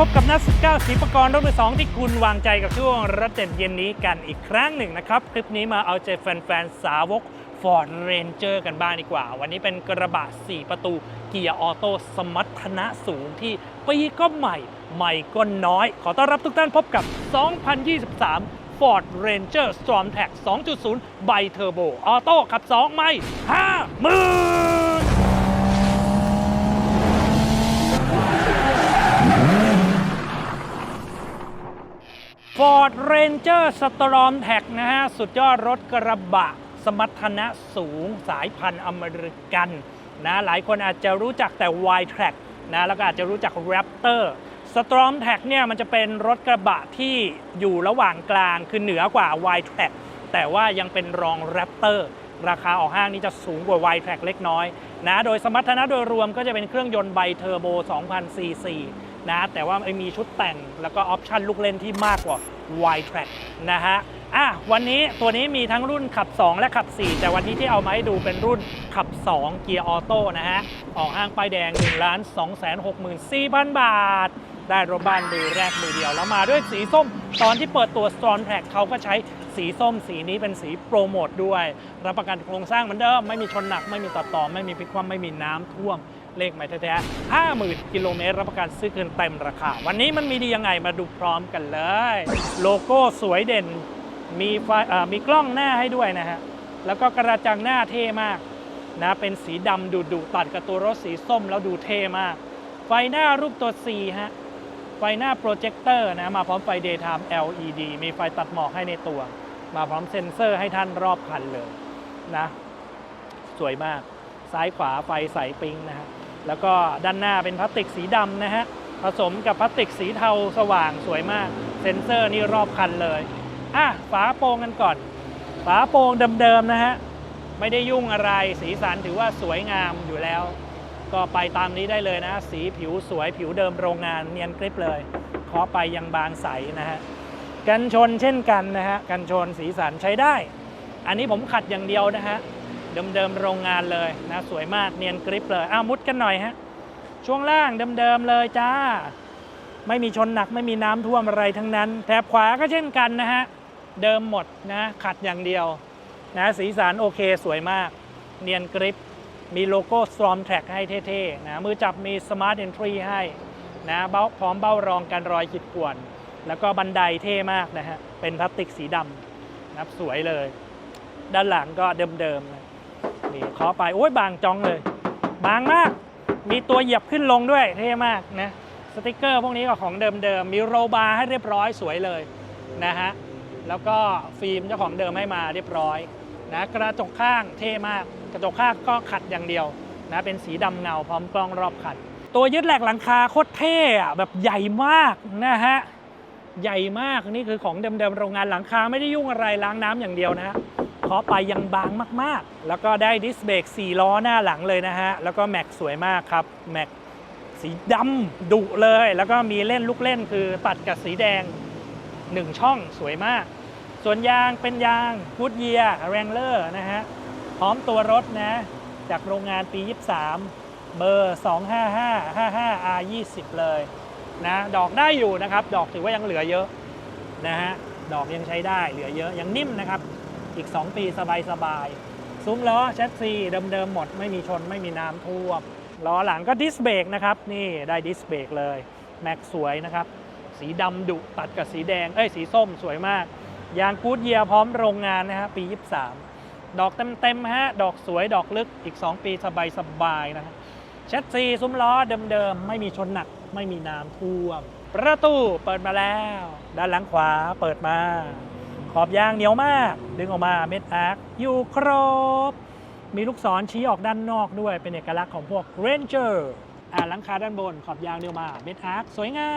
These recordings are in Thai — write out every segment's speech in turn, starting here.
พบกับนักสเก้าสีประกรณ์รถมือสองที่คุณวางใจกับช่วงรถเด็ดเย็นนี้กันอีกครั้งหนึ่งนะครับ คลิปนี้มาเอาใจแฟนๆ สาวก Ford Ranger กันบ้างดีกว่า วันนี้เป็นกระบะ 4 ประตูเกียร์ออโต้สมรรถนะสูงที่ปีก็ใหม่ ใหม่ก็น้อย ขอต้อนรับทุกท่านพบกับ 2023 Ford Ranger Storm Tag 2.0 Bi Turbo ออโต้ขับ 2 ไม่ 5หมื่น Ford Ranger Storm Tag นะฮะ สุดยอดรถกระบะ สมรรถนะสูงสายพันธุ์อเมริกันนะ หลายคนอาจจะรู้จักแต่ Y-Track นะ แล้วก็อาจจะรู้จัก Raptor Storm Tag เนี่ยมันจะเป็นรถกระบะที่อยู่ระหว่างกลาง คือเหนือกว่า Y-Track แต่ว่ายังเป็นรอง Raptor ราคาออกห้างนี้จะสูงกว่า Y-Track เล็กน้อยนะ โดยสมรรถนะโดยรวมก็จะเป็นเครื่องยนต์ไบเทอร์โบ 2,000ซีซี นะ แต่ว่าม่มีชุดแต่งแล้วก็ออปชันลูกเล่นที่มากกว่า Y-Track นะฮะอะวันนี้ตัวนี้มีทั้งรุ่นขับ 2 และขับ 4 แต่วันนี้ที่เอามาให้ดูเป็นรุ่นขับ 2 เกียร์ออโต้นะฮะ ออกห้างป้ายแดง1ล้าน2 6 4 0 0 0 บาท ได้รถบ้านมือแรกมือเดียว แล้วมาด้วยสีส้ม ตอนที่เปิดตัว Storm Track เขาก็ใช้สีส้มสีนี้เป็นสีโปรโมทด้วย รับประกันโครงสร้างเหมือนเดิมไม่มีชนหนักไม่มีตัดต่อไม่มีพลิกคว่ำไม่มีน้ำท่วม เลขหมายแท้ๆ50,000 กิโลเมตรรับประกันซื้อคืนเต็มราคา วันนี้มันมีดียังไงมาดูพร้อมกันเลย โลโก้สวยเด่น มีไฟมีกล้องหน้าให้ด้วยนะฮะ แล้วก็กระจังหน้าเท่มากนะเป็นสีดำดุดุๆตัดกับตัวรถสีส้มแล้วดูเท่มาก ไฟหน้ารูปตัว C ฮะไฟหน้าโปรเจคเตอร์นะมาพร้อมไฟ daytime LED มีไฟตัดหมอกให้ในตัว มาพร้อมเซ็นเซอร์ให้ท่านรอบคันเลยนะ สวยมาก ซ้ายขวาไฟใสปิงนะฮะ แล้วก็ด้านหน้าเป็นพลาสติกสีดำนะฮะผสมกับพลาสติกสีเทาสว่างสวยมาก เซ็นเซอร์นี่รอบคันเลยอะฝาโปรงกันก่อน ฝาโปรงเดิมๆนะฮะไม่ได้ยุ่งอะไรสีสันถือว่าสวยงามอยู่แล้ว ก็ไปตามนี้ได้เลยนะ สีผิวสวยผิวเดิมโรงงานเนียนกริบเลยเคาะไปยังบางใสนะฮะกันชนเช่นกันนะฮะกันชนสีสันใช้ได้ อันนี้ผมขัดอย่างเดียวนะฮะ เดิมๆโรงงานเลยนะสวยมากเนียนกริบเลยอ้าวมุดกันหน่อยฮะช่วงล่างเดิมๆเลยจ้า ไม่มีชนหนักไม่มีน้ำท่วมอะไรทั้งนั้น แถบขวาก็เช่นกันนะฮะเดิมหมดนะขัดอย่างเดียวนะสีสันโอเคสวยมาก เนียนกริบมีโลโก้ Storm Track ให้เท่ๆนะมือจับมี Smart Entry ให้นะเบ้าพร้อมเบ้ารองกันรอยขีดข่วน แล้วก็บันไดเท่มากนะฮะ เป็นพลาสติกสีดำนะสวยเลย ด้านหลังก็เดิมๆนะ นี่เคาะไปโอ้ยบางจองเลย บางมาก มีตัวเหยียบขึ้นลงด้วยเท่มากนะสติกเกอร์พวกนี้ก็ของเดิมๆมีโรบาร์ให้เรียบร้อยสวยเลยนะฮะแล้วก็ฟิล์มเจ้าของเดิมให้มาเรียบร้อยนะกระจกข้างเท่มาก กระจกข้างก็ขัดอย่างเดียวนะเป็นสีดำเงาพร้อมกล้องรอบคันตัวยึดแหลกหลังคาโคตรเท่อะแบบใหญ่มากนะฮะใหญ่มากนี่คือของเดิมๆโรงงานหลังคาไม่ได้ยุ่งอะไรล้างน้ำอย่างเดียวนะฮะ เคาะไปยังบางมากๆ แล้วก็ได้ดิสเบรก4ล้อหน้าหลังเลยนะฮะ แล้วก็แม็กสวยมากครับ แม็กสีดำดุเลย แล้วก็มีเล่นลูกเล่นคือตัดกับสีแดง 1 ช่องสวยมาก ส่วนยางเป็นยางกูดเยียร์แรงเลอร์นะฮะ พร้อมตัวรถนะ จากโรงงานปี 23 เบอร์ 255 55 R 20 เลยนะดอกได้อยู่นะครับ ดอกถือว่ายังเหลือเยอะนะฮะดอกยังใช้ได้เหลือเยอะยังนิ่มนะครับ อีก 2 ปีสบายๆซุ้มล้อแชสซีเดิมๆหมดไม่มีชนไม่มีน้ำท่วมล้อหลังก็ดิสเบรกนะครับ นี่ได้ดิสเบรกเลยแม็กสวยนะครับ สีดำดุตัดกับสีแดง เอ้ย สีส้มสวยมาก ยางกูดเยียร์พร้อมโรงงานนะฮะปี 23 ดอกเต็มๆฮะ ดอกสวยดอกลึกอีก 2 ปีสบายๆนะฮะแชสซีซุ้มล้อเดิมๆ ไม่มีชนหนักไม่มีน้ำท่วม ประตูเปิดมาแล้ว ด้านหลังขวาเปิดมา ขอบยางเหนียวมาก ดึงออกมาเม็ดอาร์คอยู่ครบ มีลูกศรชี้ออกด้านนอกด้วยเป็นเอกลักษณ์ของพวก Ranger อ่าหลังคาด้านบนขอบยางเดียวมาเม็ดอาร์คสวยงา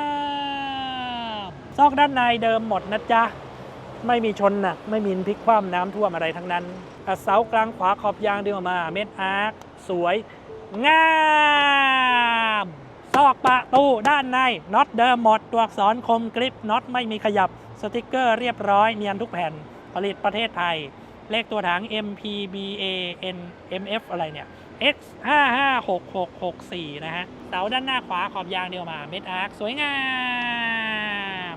มซอกด้านในเดิมหมดนะจ๊ะ ไม่มีชนหนักไม่มีพลิกคว่ำน้ำท่วมอะไรทั้งนั้นเสากลางขวาขอบยางเดียวมาเม็ดอาร์คสวยงามซอกประตูด้านในน็อตเดิมหมดตัวอักษรคมกริปน็อตไม่มีขยับ สติกเกอร์เรียบร้อยเนียนทุกแผ่น ผลิตประเทศไทย เลขตัวถัง MPBA N MF อะไรเนี่ย X 5 5 6 6 6 4นะฮะ เสาด้านหน้าขวาขอบยางเดียวมาเม็ดอาร์คสวยงาม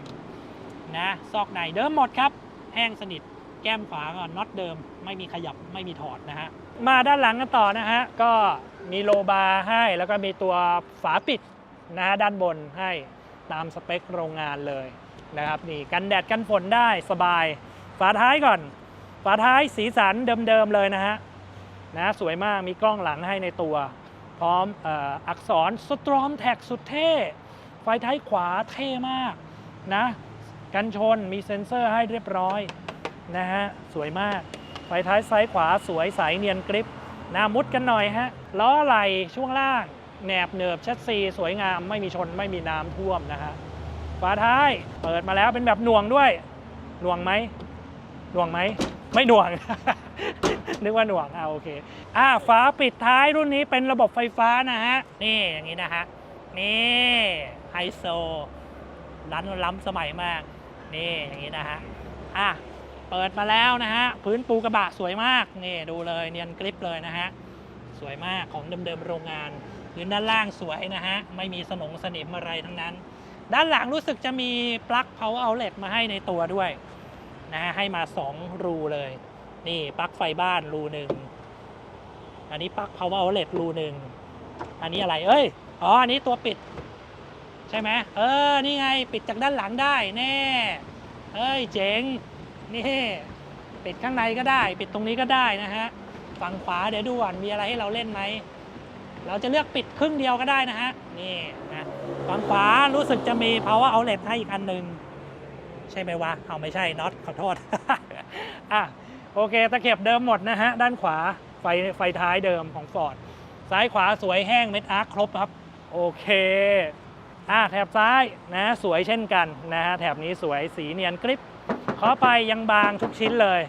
นะ ซอกในเดิมหมดครับ แห้งสนิท แก้มขวาก่อนน็อตเดิม ไม่มีขยับ ไม่มีถอดนะฮะ มาด้านหลังกันต่อนะฮะ ก็มีโลบาร์ให้ แล้วก็มีตัวฝาปิดนะฮะด้านบนให้ตามสเปคโรงงานเลย นะครับนี่กันแดดกันฝนได้สบาย ฝาท้ายก่อน ฝาท้ายสีสันเดิมๆเลยนะฮะนะสวยมากมีกล้องหลังให้ในตัว พร้อมออักษรสตรอมแท็กสุดเท่ ไฟท้ายขวาเท่มากนะกันชนมีเซ็นเซอร์ให้เรียบร้อยนะฮะสวยมาก ไฟท้ายซ้ายขวาสวยใสเนียนกริปนามุดกันหน่อยฮะล้อไหลช่วงล่างแหนบเนือบชัดซีสวยงามไม่มีชนไม่มีน้ำท่วมนะฮะ ฝาท้าย เปิดมาแล้วเป็นแบบหน่วงด้วย หน่วงไหมหน่วงไหม ไม่หน่วง นึกว่าหน่วงอ่าโอเค อ่าฝาปิดท้ายรุ่นนี้เป็นระบบไฟฟ้านะฮะ นี่อย่างนี้นะฮะ นี่ไฮโซร้านล้ำสมัยมาก นี่อย่างนี้นะฮะ อะเปิดมาแล้วนะฮะ พื้นปูกระบะสวยมาก นี่ดูเลยเนียนกริปเลยนะฮะ สวยมากของเดิมๆโรงงานพื้นด้านล่างสวยนะฮะ ไม่มีสนงสนิมอะไรทั้งนั้น ด้านหลังรู้สึกจะมีปลั๊ก power outlet มาให้ในตัวด้วยนะฮะให้มา 2 รูเลย นี่ปลั๊กไฟบ้านรูหนึ่งอันนี้ปลั๊ก power outlet รูหนึ่งอันนี้อะไรเอ้ยอ๋ออันนี้ตัวปิด ใช่ไหมเออนี่ไงปิดจากด้านหลังได้แน่เอ้ยเจ๋งนี่ปิดข้างในก็ได้ ปิดตรงนี้ก็ได้นะฮะฝั่งขวาเดี๋ยวดูก่อนมีอะไรให้เราเล่นไหมเราจะเลือกปิดครึ่งเดียวก็ได้นะฮะนี่ ฝั่งขวารู้สึกจะมี power outlet ให้อีกอันหนึ่งใช่ไหมวะ เอาไม่ใช่น็อตขอโทษ อะโอเคตะเข็บเดิมหมดนะฮะ ด้านขวาไฟไฟท้ายเดิมของฟอร์ดซ้ายขวาสวยแห้งเม็ดอาร์คครบครับ โอเคอะแถบซ้ายนะสวยเช่นกันนะฮะแถบนี้สวยสีเนียนกริปขอไปยังบางทุกชิ้นเลย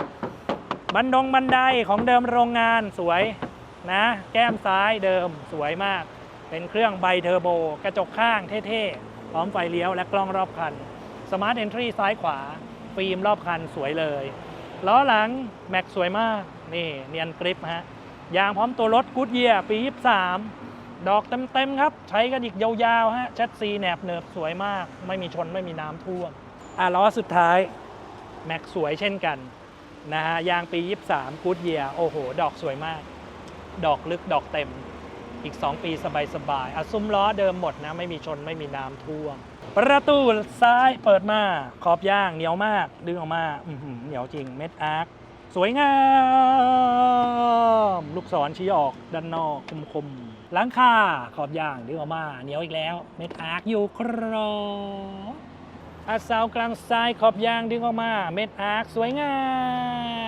บันดงบันไดของเดิมโรงงานสวยนะ แก้มซ้ายเดิมสวยมาก เป็นเครื่องไบเทอร์โบ กระจกข้างเท่ๆ พร้อมไฟเลี้ยวและกล้องรอบคันสมาร์ทเอนทรีซ้ายขวา ฟิล์มรอบคันสวยเลยล้อหลัง แม็กสวยมาก นี่เนียนกริปฮะยางพร้อมตัวรถกูดเยียปี 23 ดอกเต็ม ๆ ครับ ใช้กันอีกยาวๆฮะชัดซีแหนบเนิบสวยมาก ไม่มีชนไม่มีน้ำท่วมอะล้อสุดท้าย แม็กสวยเช่นกันนะฮะยางปี 23กูดเยียโอ้โห ดอกสวยมาก ดอกลึกดอกเต็ม อีก 2 ปีสบายๆอะซุ้มล้อเดิมหมดนะ ไม่มีชนไม่มีน้ำท่วม ประตูซ้ายเปิดมา ขอบย่างเหนียวมาก ดึงออกมาเหนียวจริงเม็ดอาร์คสวยงาม ลูกศรชี้ออกด้านนอกคมๆหลังคาขอบย่างดึงออกมาเหนียวอีกแล้ว เม็ดอาร์คอยู่ครบอาเสากลางซ้ายขอบย่างดึงออกมา เม็ดอาร์คสวยงาม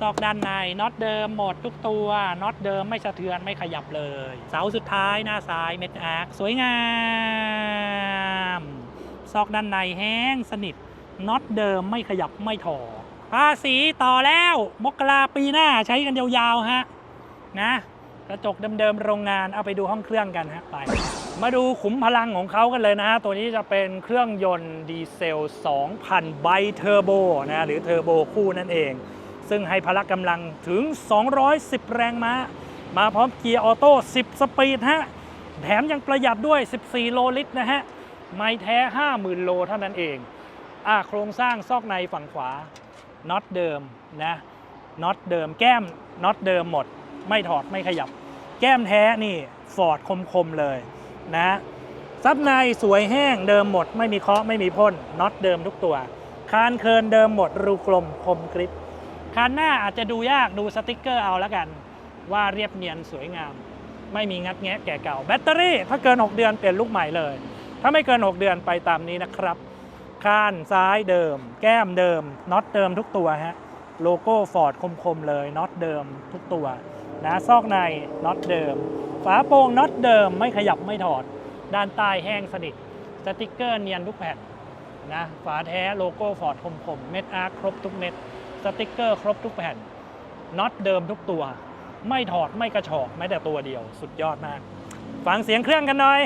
ซอกด้านในน็อตเดิมหมดทุกตัวน็อตเดิมไม่สะเทือนไม่ขยับเลย เสาสุดท้ายหน้าซ้ายเม็ดอาร์คสวยงาม ซอกด้านในแห้งสนิทน็อตเดิมไม่ขยับไม่ถอดภาษีต่อแล้วมกราปีหน้าใช้กันยาวๆฮะนะกระจกเดิมๆโรงงานเอาไปดูห้องเครื่องกันฮะไป มาดูขุมพลังของเขากันเลยนะฮะ ตัวนี้จะเป็นเครื่องยนต์ดีเซล 2,000 ไบเทอร์โบนะหรือเทอร์โบคู่นั่นเอง ซึ่งให้พละกำลังถึง 210 แรงม้า มาพร้อมเกียร์ออโต้ 10 สปีดฮะ แถมยังประหยัดด้วย 14 โลลิตรนะฮะ ไม่แท้ 50,000 โลเท่านั้นเองอ่าโครงสร้างซอกในฝั่งขวาน็อตเดิมนะน็อตเดิมแก้มน็อตเดิมหมด ไม่ถอดไม่ขยับ แก้มแท้นี่ฟอร์ดคมๆเลยนะซับในสวยแห้งเดิมหมด ไม่มีเคาะไม่มีพ่นน็อตเดิมทุกตัว คานเคินเดิมหมดรูกลมคมกริบ คันหน้าอาจจะดูยากดูสติกเกอร์เอาแล้วกัน ว่าเรียบเนียนสวยงาม ไม่มีงัดแงะแก่เก่าแบตเตอรี่ ถ้าเกิน 6 เดือนเปลี่ยนลูกใหม่เลย ถ้าไม่เกิน 6 เดือนไปตามนี้นะครับคานซ้ายเดิม แก้มเดิมน็อตเดิมทุกตัวฮะโลโก้ฟอร์ดคมๆเลยน็อตเดิมทุกตัวนะซอกในน็อตเดิม ฝาโปร่งน็อตเดิมไม่ขยับไม่ถอด ด้านใต้แห้งสนิทสติกเกอร์เนียนทุกแผ่นนะฝาแท้โลโก้ฟอร์ดคมๆเม็ดอาร์คครบทุกเม็ด สติกเกอร์ครบทุกแผ่นน็อตเดิมทุกตัว ไม่ถอดไม่กระชอกแม้แต่ตัวเดียว สุดยอดมาก ฟังเสียงเครื่องกันหน่อย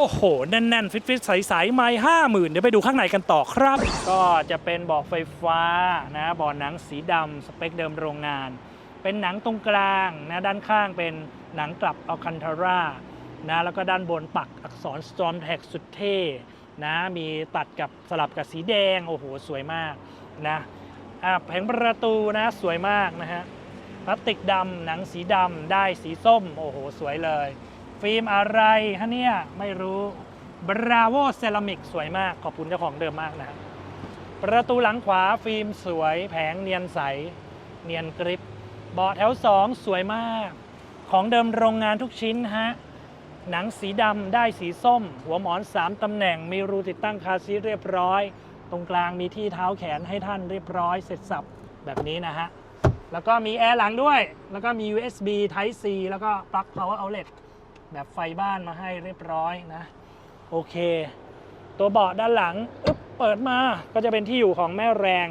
โอ้โห แน่นๆ ฟิตๆ ใสๆไม่ห้าหมื่นเดี๋ยวไปดูข้างในกันต่อครับ ก็จะเป็นเบอกไฟฟ้านะเบาะหนังสีดำสเปคเดิมโรงงาน เป็นหนังตรงกลางนะด้านข้างเป็นหนังกลับอัลคันทาร่านะแล้วก็ด้านบนปักอักษร Storm Tag สุดเท่นะมีตัดกับสลับกับสีแดง โอ้โห สวยมากนะแผงประตูนะสวยมากนะฮะพลาสติกดำหนังสีดำได้สีส้ม โอ้โห สวยเลย ฟิล์มอะไรฮะเนี่ยไม่รู้บราโวเซรามิกสวยมากขอบคุณเจ้าของเดิมมากนะครับประตูหลังขวาฟิล์มสวย แผงเนียนใส เนียนกริปเบาะแถว 2 สวยมาก ของเดิมโรงงานทุกชิ้นฮะหนังสีดำได้สีส้ม หัวหมอน 3ตำแหน่งมีรูติดตั้งคาซีเรียบร้อย ตรงกลางมีที่เท้าแขนให้ท่านเรียบร้อยเสร็จสับแบบนี้นะฮะแล้วก็มีแอร์หลังด้วย แล้วก็มี USB Type C แล้วก็ปลั๊ก power outlet แบบไฟบ้านมาให้เรียบร้อยนะ โอเค ตัวเบาะด้านหลังอึ๊บเปิดมาก็จะเป็นที่อยู่ของแม่แรง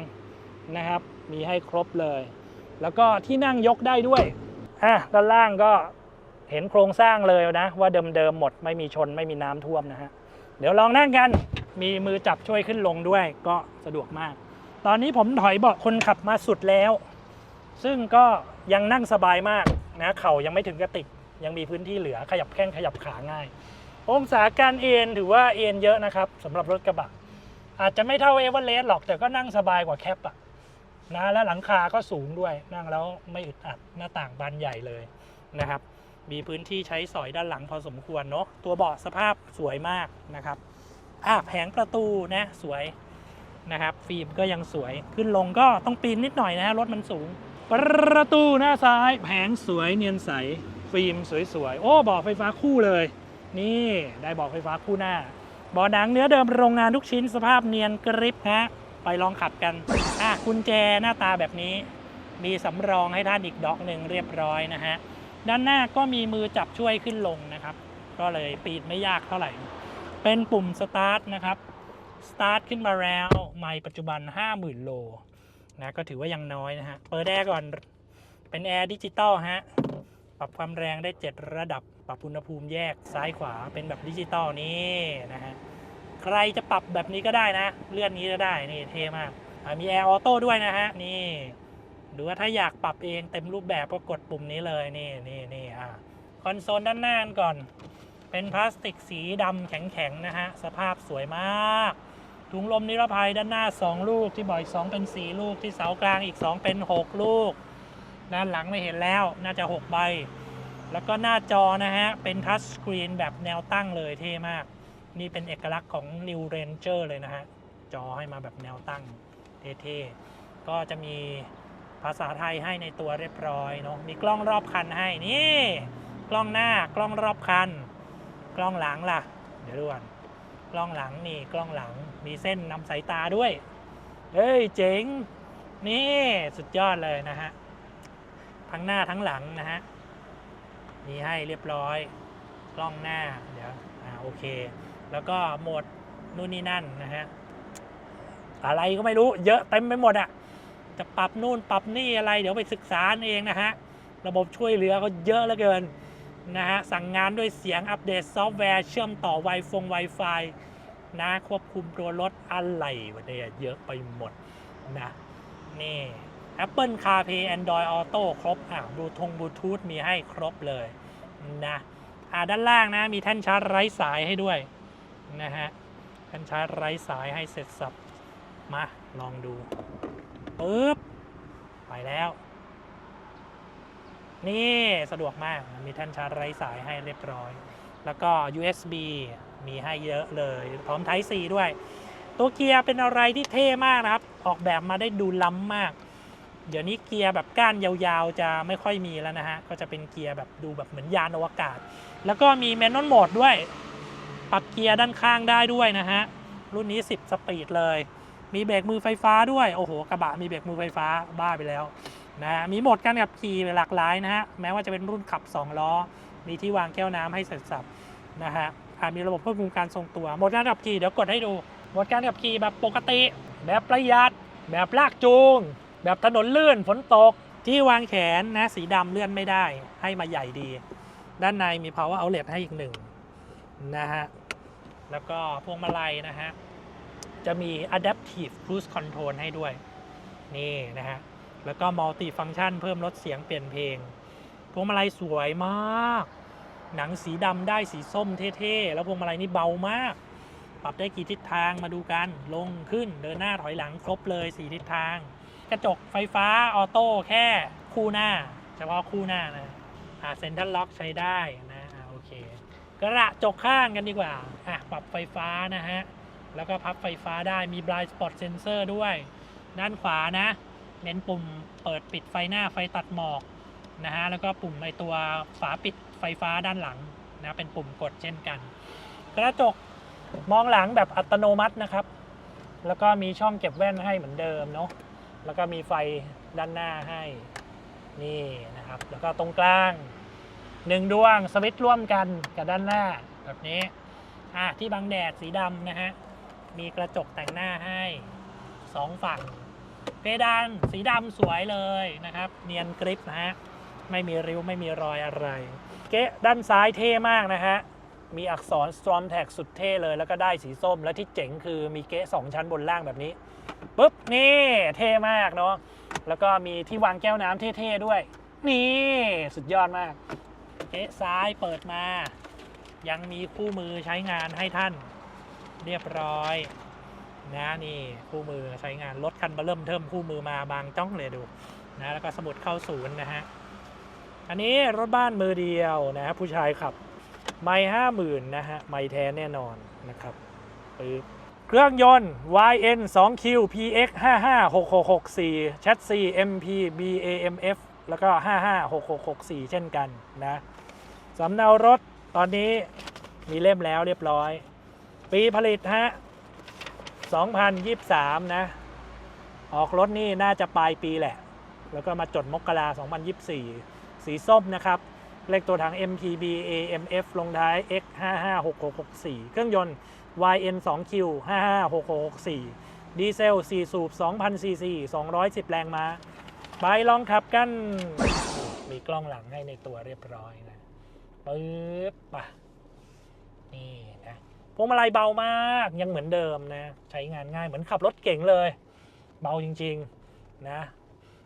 นะครับ มีให้ครบเลย แล้วก็ที่นั่งยกได้ด้วยอะด้านล่างก็เห็นโครงสร้างเลยนะ ว่าเดิมๆหมดไม่มีชนไม่มีน้ำท่วมนะฮะเดี๋ยวลองนั่งกันมีมือจับช่วยขึ้นลงด้วยก็สะดวกมาก ตอนนี้ผมถอยเบาะคนขับมาสุดแล้ว ซึ่งก็ยังนั่งสบายมากนะเข่ายังไม่ถึงกระติก ยังมีพื้นที่เหลือขยับแข้งขยับขาง่าย องศาการเอ็นถือว่าเอ็นเยอะนะครับสำหรับรถกระบะ อาจจะไม่เท่าเอเวอเรสต์หรอกแต่ก็นั่งสบายกว่าแคปอะนะและหลังคาก็สูงด้วยนั่งแล้วไม่อึดอัดหน้าต่างบานใหญ่เลยนะครับ มีพื้นที่ใช้สอยด้านหลังพอสมควรเนาะตัวเบาะสภาพสวยมากนะครับอะแผงประตูนะสวยนะครับ ฟิล์มก็ยังสวยขึ้นลงก็ต้องปีนนิดหน่อยนะฮะรถมันสูง ประตูหน้าซ้ายแผงสวยเนียนใส ฟิล์มสวยๆ โอ้เบอไฟฟ้าคู่เลย นี่ได้เบอไฟฟ้าคู่หน้าเบาะหนังเนื้อเดิมโรงงานทุกชิ้นสภาพเนียนกริบฮะไปลองขับกันอะกุญแจหน้าตาแบบนี้ มีสำรองให้ท่านอีกดอกหนึ่งเรียบร้อยนะฮะด้านหน้าก็มีมือจับช่วยขึ้นลงนะครับ ก็เลยปีนไม่ยากเท่าไหร่ เป็นปุ่มสตาร์ทนะครับสตาร์ทขึ้นมาแล้วไม่ปัจจุบัน 50,000 โลนะก็ถือว่ายังน้อยนะฮะเปิดแอร์ก่อนเป็นแอร์ดิจิตอลฮะ ปรับความแรงได้ 7 ระดับ ปรับอุณหภูมิแยกซ้ายขวาเป็นแบบดิจิตอลนี่นะฮะ ใครจะปรับแบบนี้ก็ได้นะ เลื่อนนี้ก็ได้ นี่เท่มากมีแอร์ออโต้ด้วยนะฮะ นี่หรือว่าถ้าอยากปรับเองเต็มรูปแบบก็กดปุ่มนี้เลยนี่นี่นี่อะคอนโซลด้านหน้าก่อน เป็นพลาสติกสีดำแข็งๆนะฮะ สภาพสวยมาก ถุงลมนิรภัยด้านหน้า 2 ลูกที่บอกอีก2เป็น 4 ลูกที่เสากลางอีก 2 เป็น 6 ลูก ด้านหลังไม่เห็นแล้วน่าจะ 6 ใบ แล้วก็หน้าจอนะฮะ เป็นทัชสกรีนแบบแนวตั้งเลยเท่มาก นี่เป็นเอกลักษณ์ของ New Ranger เลยนะฮะ จอให้มาแบบแนวตั้งเท่ๆ ก็จะมีภาษาไทยให้ในตัวเรียบร้อยเนาะมีกล้องรอบคันให้นี่ กล้องหน้ากล้องรอบคัน กล้องหลังล่ะ เดี๋ยวดูก่อนกล้องหลังนี่กล้องหลังมีเส้นนำสายตาด้วย เฮ้ยเจ๋ง นี่สุดยอดเลยนะฮะ ทั้งหน้าทั้งหลังนะฮะมีให้เรียบร้อยกล้องหน้าเดี๋ยวอ่าโอเค แล้วก็โหมดนู่นนี่นั่นนะฮะอะไรก็ไม่รู้เยอะเต็มไปหมดอะ่ะจะปรับนู่นปรับนี่อะไร เดี๋ยวไปศึกษาเองนะฮะระบบช่วยเหลือก็เยอะเหลือเกินนะฮะสั่งงานด้วยเสียงอัปเดตซอฟต์แวร์เชื่อมต่อ Wi-Fi Wi-Fi นะควบคุมตัวรถอะไรวะเนี่ยเยอะไปหมดนะนี่ Apple CarPlay Android Auto ครบอะบลูทงบลูทูธมีให้ครบเลยนะอ่าด้านล่างนะ มีแท่นชาร์จไร้สายให้ด้วยนะฮะแท่นชาร์จไร้สายให้เสร็จสับ มาลองดูปึ๊บไปแล้ว นี่สะดวกมากมีแท่นชาร์จไร้สายให้เรียบร้อย แล้วก็ USB มีให้เยอะเลย พร้อม Type C ด้วย ตัวเกียร์เป็นอะไรที่เท่มากนะครับ ออกแบบมาได้ดูล้ำมาก เดี๋ยวนี้เกียร์แบบก้านยาวๆ จะไม่ค่อยมีแล้วนะฮะ ก็จะเป็นเกียร์แบบดูแบบเหมือนยานอวกาศ แล้วก็มีแมนนวลโหมดด้วย ปรับเกียร์ด้านข้างได้ด้วยนะฮะ รุ่นนี้ 10 สปีดเลย มีเบรกมือไฟฟ้าด้วย โอ้โห กระบะมีเบรกมือไฟฟ้าบ้าไปแล้วนะฮะ มีโหมดการขับขี่หลากหลายนะฮะ แม้ว่าจะเป็นรุ่นขับ 2 ล้อ มีที่วางแก้วน้ำให้เสร็จสับนะฮะมีระบบควบคุมการทรงตัว โหมดการขับขี่เดี๋ยวกดให้ดู โหมดการขับขี่แบบปกติ แบบประหยัด แบบลากจูง แบบถนนลื่นฝนตกที่วางแขนนะสีดำเลื่อนไม่ได้ ให้มาใหญ่ดี ด้านในมี power outlet ให้อีกหนึ่งนะฮะ แล้วก็พวงมาลัยนะฮะ จะมี adaptive cruise control ให้ด้วย นี่นะฮะ แล้วก็ multi function เพิ่มลดเสียงเปลี่ยนเพลง พวงมาลัยสวยมาก หนังสีดำได้สีส้มเท่ๆ แล้วพวงมาลัยนี่เบามาก ปรับได้กี่ทิศทางมาดูกัน ลงขึ้นเดินหน้าถอยหลังครบเลยสี่ทิศทาง กระจกไฟฟ้าออโต้แค่คู่หน้า เฉพาะคู่หน้านะอ่าเซ็นทรัลล็อกใช้ได้นะอ่าโอเค กระจกข้างกันดีกว่าอะปรับไฟฟ้านะฮะ แล้วก็พับไฟฟ้าได้มี blind spot sensor ด้วย ด้านขวานะ เน้นปุ่มเปิดปิดไฟหน้าไฟตัดหมอกนะฮะ แล้วก็ปุ่มไอตัวฝาปิดไฟฟ้าด้านหลังนะเป็นปุ่มกดเช่นกัน กระจกมองหลังแบบอัตโนมัตินะครับ แล้วก็มีช่องเก็บแว่นให้เหมือนเดิมเนาะ แล้วก็มีไฟด้านหน้าให้นี่นะครับ แล้วก็ตรงกลางหนึ่งดวงสวิตช์ร่วมกันกับด้านหน้าแบบนี้อะที่บังแดดสีดำนะฮะมีกระจกแต่งหน้าให้สองฝั่ง เพดานสีดำสวยเลยนะครับ เนียนกริปนะฮะไม่มีริ้วไม่มีรอยอะไร เก๊ะด้านซ้ายเท่มากนะฮะมีอักษร Storm Tag สุดเท่เลย แล้วก็ได้สีส้ม และที่เจ๋งคือมีเก๊ะสองชั้นบนล่างแบบนี้ ปุ๊บนี่เท่มากเนาะแล้วก็มีที่วางแก้วน้ำเท่ๆด้วย นี่สุดยอดมากเก๊ะซ้ายเปิดมา ยังมีคู่มือใช้งานให้ท่าน เรียบร้อยนะนี่คู่มือใช้งานรถคันเบอร์เริ่มเทิมคู่มือมาบางจ้องเลยดูนะแล้วก็สมุดเข้าศูนย์นะฮะอันนี้รถบ้านมือเดียวนะฮะผู้ชายขับ ไม่ห้าหมื่นนะฮะไม่แท้แน่นอนนะครับปึ๊บ เครื่องยนต์ YN 2Q PX 556664 chassis MP BAMF แล้วก็ 556664 เช่นกันนะสำเนารถตอนนี้มีเล่มแล้วเรียบร้อย ปีผลิตฮะ 2023 นะ ออกรถนี่น่าจะปลายปีแหละ แล้วก็มาจดมกรา2024 สีส้มนะครับ เลขตัวถัง MPB AMF ลงท้าย X 556664 เครื่องยนต์ YN 2Q 556664 ดีเซล 4 สูบ2,000ซีซี210 แรงม้า ไปลองขับกัน มีกล้องหลังให้ในตัวเรียบร้อยนะปึ๊บปะนี่นะพวงมาลัยเบามากยังเหมือนเดิมนะ ใช้งานง่ายเหมือนขับรถเก่งเลย เบาจริง ๆ นะ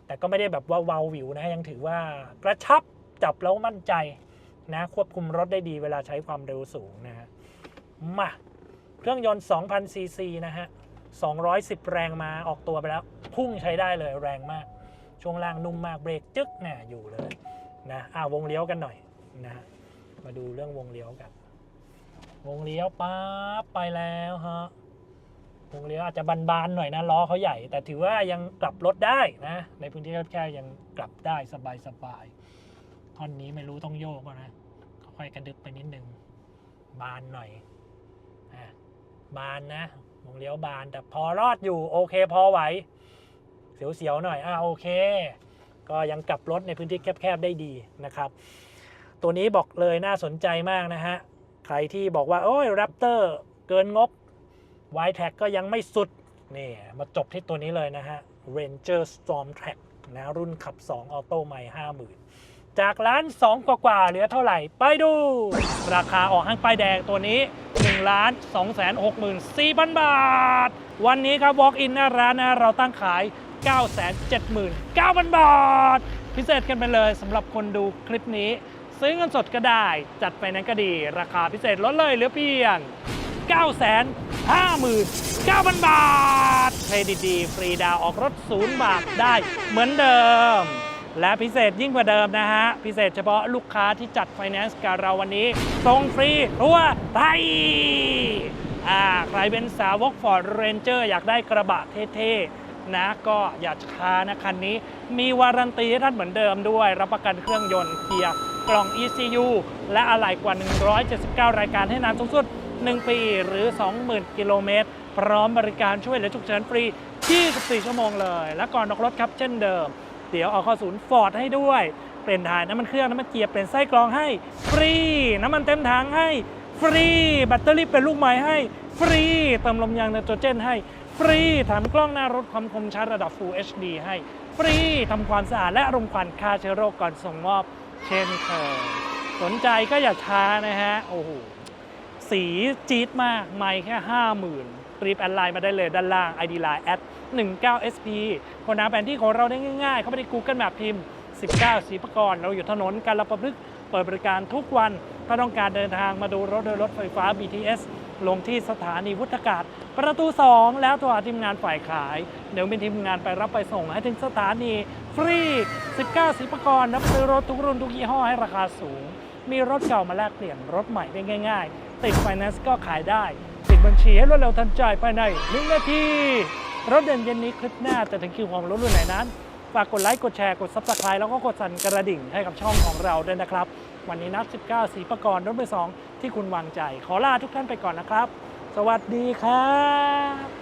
แต่ก็ไม่ได้แบบว่าเวาวิวนะ ยังถือว่ากระชับ จับแล้วมั่นใจนะควบคุมรถได้ดีเวลาใช้ความเร็วสูงนะฮะมาเครื่องยนต์ 2,000 ซีซีนะฮะ 210 แรงมาออกตัวไปแล้ว พุ่งใช้ได้เลยแรงมาก ช่วงล่างนุ่มมากเบรกจึ๊กเนี่ยอยู่เลยนะอ่าวงเลี้ยวกันหน่อยนะมาดูเรื่องวงเลี้ยวกัน วงเลี้ยวปั๊บไปแล้วฮะวงเลี้ยวอาจจะบานๆหน่อยนะล้อเขาใหญ่ แต่ถือว่ายังกลับรถได้นะในพื้นที่แคบๆยังกลับได้สบายๆ ท่อนนี้ไม่รู้ต้องโยกก่อนะค่อยกระดึบไปนิดนึง บานหน่อยอะบานนะวงเลี้ยวบานแต่พอรอดอยู่โอเคพอไหว เสียวๆหน่อยอ่าโอเค ก็ยังกลับรถในพื้นที่แคบๆได้ดีนะครับ ตัวนี้บอกเลยน่าสนใจมากนะฮะ ใครที่บอกว่า โอ้ยแรปเตอร์เกินงบ y t a g ก็ยังไม่สุด นี่ มาจบที่ตัวนี้เลยนะฮะ Ranger Storm Track นะรุ่นขับ 2 ออโต้ใหม่50,000 จากล้าน2กว่าๆเหลือเท่าไหร่ ไปดู ราคาออกห้างป้ายแดงตัวนี้1ล้าน2 6 4 0 0 0 บาท วันนี้ครับ Walk in หน้าร้านนะเราตั้งขาย 979,000 บาท พิเศษกันไปเลยสำหรับคนดูคลิปนี้ ซื้อเงินสดก็ได้ จัดไปนั้นก็ดี ราคาพิเศษลดเลยเหลือเพียง 959,000 บาท เครดิตดีฟรีดาวออกรถศูนย์บาทได้เหมือนเดิม และพิเศษยิ่งกว่าเดิมนะฮะ พิเศษเฉพาะลูกค้าที่จัดไฟแนนซ์กับเราวันนี้ส่งฟรีทั่วไทยอ่าใครเป็นสาวก Ford Ranger อยากได้กระบะเท่ๆ นะก็อย่าช้านะคันนี้ มีวารันตีให้ท่านเหมือนเดิมด้วย รับประกันเครื่องยนต์เกียร์กล่อง ECU และอะไหล่กว่า 179 รายการให้นานสูงสุด 1 ปีหรือ 20,000 กิโลเมตร พร้อมบริการช่วยเหลือฉุกเฉินฟรี 24 ชั่วโมงเลย และก่อนออกรถครับเช่นเดิม เดี๋ยวเอาเข้าศูนย์ฟอร์ดให้ด้วย เปลี่ยนถ่ายน้ำมันเครื่องน้ำมันเกียร์เปลี่ยนไส้กรองให้ฟรี น้ำมันเต็มถังให้ฟรี แบตเตอรี่เป็นลูกใหม่ให้ฟรีเติมลมยางไนโตรเจนให้ฟรีแถมกล้องหน้ารถความคมชัดระดับ Full HD ให้ ฟรีทำความสะอาดและรมควันฆ่าเชื้อโรคก่อนส่งมอบเช่นเคยสนใจก็อย่าช้านะฮะ โอ้โห สีจี๊ดมาก ไม่แค่50,000 รีบแอดไลน์มาได้เลยด้านล่าง ID Line แอด 19SP คนหาแผนที่ของเราได้ง่ายๆ เข้าไปใน Google Map พิมพ์ 19สีประกรณ์เราอยู่ถนนการประพฤกษ์เปิดบริการทุกวัน ถ้าต้องการเดินทางมาดูรถโดยรถไฟฟ้า BTS ลงที่สถานีวุฒากาศ ประตู 2 แล้วโทรหาทีมงานฝ่ายขาย เดี๋ยวมีทีมงานไปรับไปส่งให้ถึงสถานีฟรี 19สีประกรณ์นับซื้อรถทุกรุ่นทุกยี่ห้อให้ราคาสูง มีรถเก่ามาแลกเปลี่ยนรถใหม่ได้ง่าย ๆ ติดไฟแนนซ์ก็ขายได้ บัญชีให้รวดเร็วทันใจภายในหนึ่งนาที รถเด่นเย็นนี้คลิปหน้าจะถึงคิวของรถรุ่นไหนนั้น ฝากกดไลค์ กดแชร์ กดซับสไคร b e แล้วก็กดสั่นกระดิ่งให้กับช่องของเราด้วยนะครับ วันนี้นับ19 สีประกรณ์รถเบอร์2ที่คุณวางใจ ขอลาทุกท่านไปก่อนนะครับ สวัสดีครับ